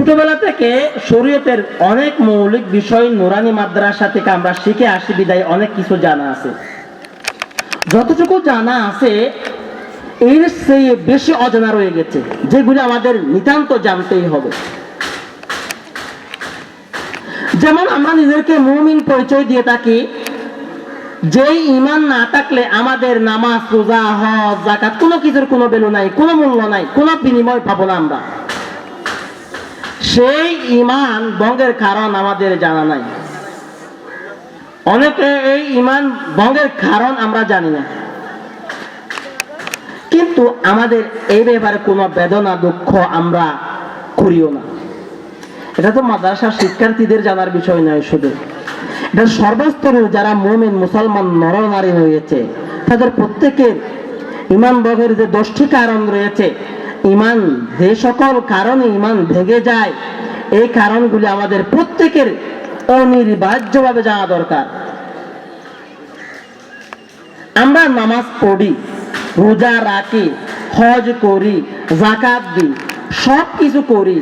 ছোটবেলা থেকে শরীয়তের অনেক মৌলিক বিষয় নুরানি মাদ্রাসা থেকে আমরা শিখে আসি, বিদায় অনেক কিছু জানা আছে। যতটুকু জানা আছে, এর চেয়ে বেশি অজানা রয়ে গেছে, যেগুলি আমাদের নিতান্ত জানতেই হবে। যেমন আমরা নিজেদেরকে মুমিন পরিচয় দিয়ে থাকি যে ইমান না থাকলে আমাদের নামাজ, রোজা, হজ জাকাত কোনো কিছুর কোনো ভ্যালু নাই, কোনো মূল্য নাই, কোনো বিনিময় পাবো না আমরা। সেই ইমান ভঙ্গের কারণ আমাদের জানা নাই। অনেকে এই ইমান ভঙ্গের কারণ আমরা জানি না। কিন্তু আমাদের এই ব্যাপারে কোনো বেদনা, দুঃখ আমরা করিও না। এটা তো মাদ্রাসার শিক্ষার্থীদের জানার বিষয় নয় শুধু। এটা সর্বস্তরের যারা মোমেন, মুসলমান, নরনারী রয়েছে তাদের প্রত্যেকের ইমান বগের যে দশটি কারণ রয়েছে ইমান যে সকল কারণে ইমান ভেঙে যায়, এই কারণগুলি আমাদের প্রত্যেকের অনির্বাহ্যভাবে জানা দরকার। আমরা নামাজ পড়ি, রোজা রাখি, হজ করি জাকাত দিই সব কিছু করি।